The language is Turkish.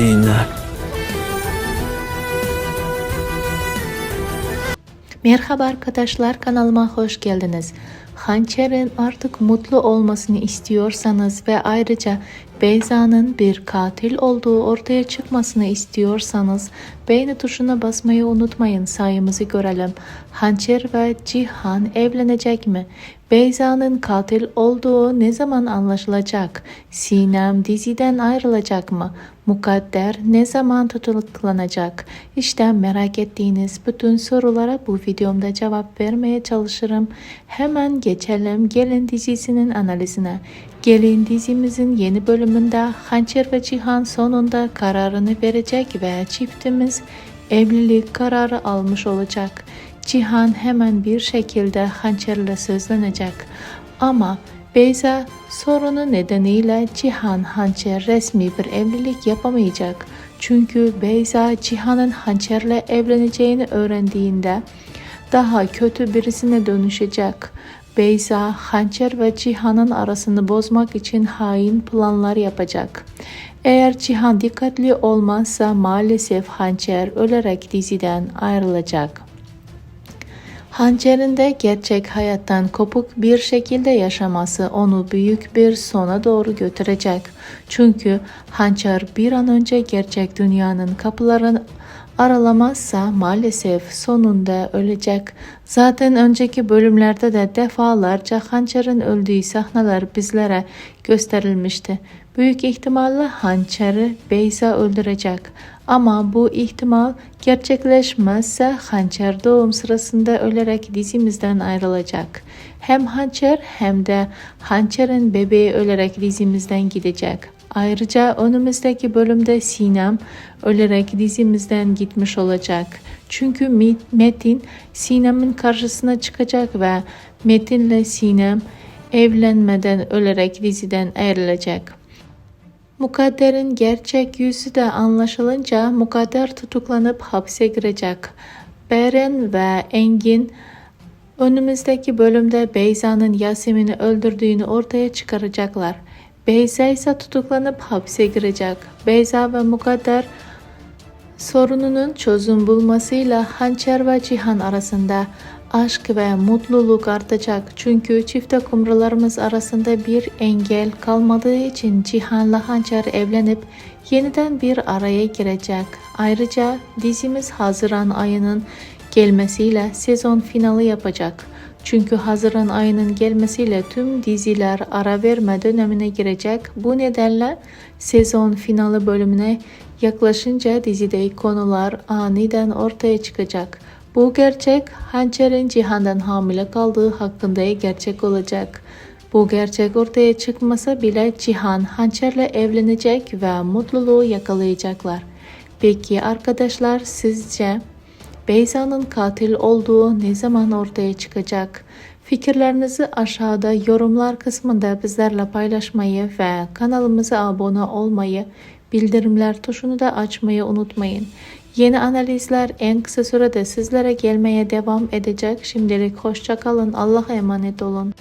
Sinem. Merhaba arkadaşlar kanalıma hoş geldiniz. Hançer'in artık mutlu olmasını istiyorsanız ve ayrıca Beyza'nın bir katil olduğu ortaya çıkmasını istiyorsanız beğeni tuşuna basmayı unutmayın sayımızı görelim. Hançer ve Cihan evlenecek mi? Beyza'nın katil olduğu ne zaman anlaşılacak? Sinem diziden ayrılacak mı? Mukadder ne zaman tutuklanacak? İşte merak ettiğiniz bütün sorulara bu videomda cevap vermeye çalışırım. Hemen geçelim Gelin dizisinin analizine. Gelin dizimizin yeni bölümünde Hançer ve Cihan sonunda kararını verecek ve çiftimiz evlilik kararı almış olacak. Cihan hemen bir şekilde Hançer'le sözlenecek. Ama Beyza sorunu nedeniyle Cihan Hançer resmi bir evlilik yapamayacak. Çünkü Beyza Cihan'ın Hançer'le evleneceğini öğrendiğinde daha kötü birisine dönüşecek. Beyza, Hançer ve Cihan'ın arasını bozmak için hain planlar yapacak. Eğer Cihan dikkatli olmazsa maalesef Hançer ölerek diziden ayrılacak. Hançer'in de gerçek hayattan kopuk bir şekilde yaşaması onu büyük bir sona doğru götürecek. Çünkü Hançer bir an önce gerçek dünyanın kapılarını aralamazsa maalesef sonunda ölecek. Zaten önceki bölümlerde de defalarca Hançer'in öldüğü sahneler bizlere gösterilmişti. Büyük ihtimalle Hançer'i Beyza öldürecek. Ama bu ihtimal gerçekleşmezse Hançer doğum sırasında ölerek dizimizden ayrılacak. Hem Hançer hem de Hançer'in bebeği ölerek dizimizden gidecek. Ayrıca önümüzdeki bölümde Sinem ölerek dizimizden gitmiş olacak. Çünkü Metin Sinem'in karşısına çıkacak ve Metin'le Sinem evlenmeden ölerek diziden ayrılacak. Mukadder'in gerçek yüzü de anlaşılınca Mukadder tutuklanıp hapse girecek. Beren ve Engin önümüzdeki bölümde Beyza'nın Yasemin'i öldürdüğünü ortaya çıkaracaklar. Beyza ise tutuklanıp hapse girecek. Beyza ve Mukadder sorununun çözüm bulmasıyla Hançer ve Cihan arasında aşk ve mutluluk artacak. Çünkü çifte kumrularımız arasında bir engel kalmadığı için Cihan'la Hançer evlenip yeniden bir araya girecek. Ayrıca dizimiz Haziran ayının gelmesiyle sezon finali yapacak. Çünkü Haziran ayının gelmesiyle tüm diziler ara verme dönemine girecek. Bu nedenle sezon finali bölümüne yaklaşınca dizide konular aniden ortaya çıkacak. Bu gerçek Hançer'in Cihan'dan hamile kaldığı hakkında gerçek olacak. Bu gerçek ortaya çıkmasa bile Cihan Hançer'le evlenecek ve mutluluğu yakalayacaklar. Peki arkadaşlar sizce Beyza'nın katil olduğu ne zaman ortaya çıkacak? Fikirlerinizi aşağıda yorumlar kısmında bizlerle paylaşmayı ve kanalımıza abone olmayı, bildirimler tuşunu da açmayı unutmayın. Yeni analizler en kısa sürede sizlere gelmeye devam edecek. Şimdilik hoşçakalın. Allah'a emanet olun.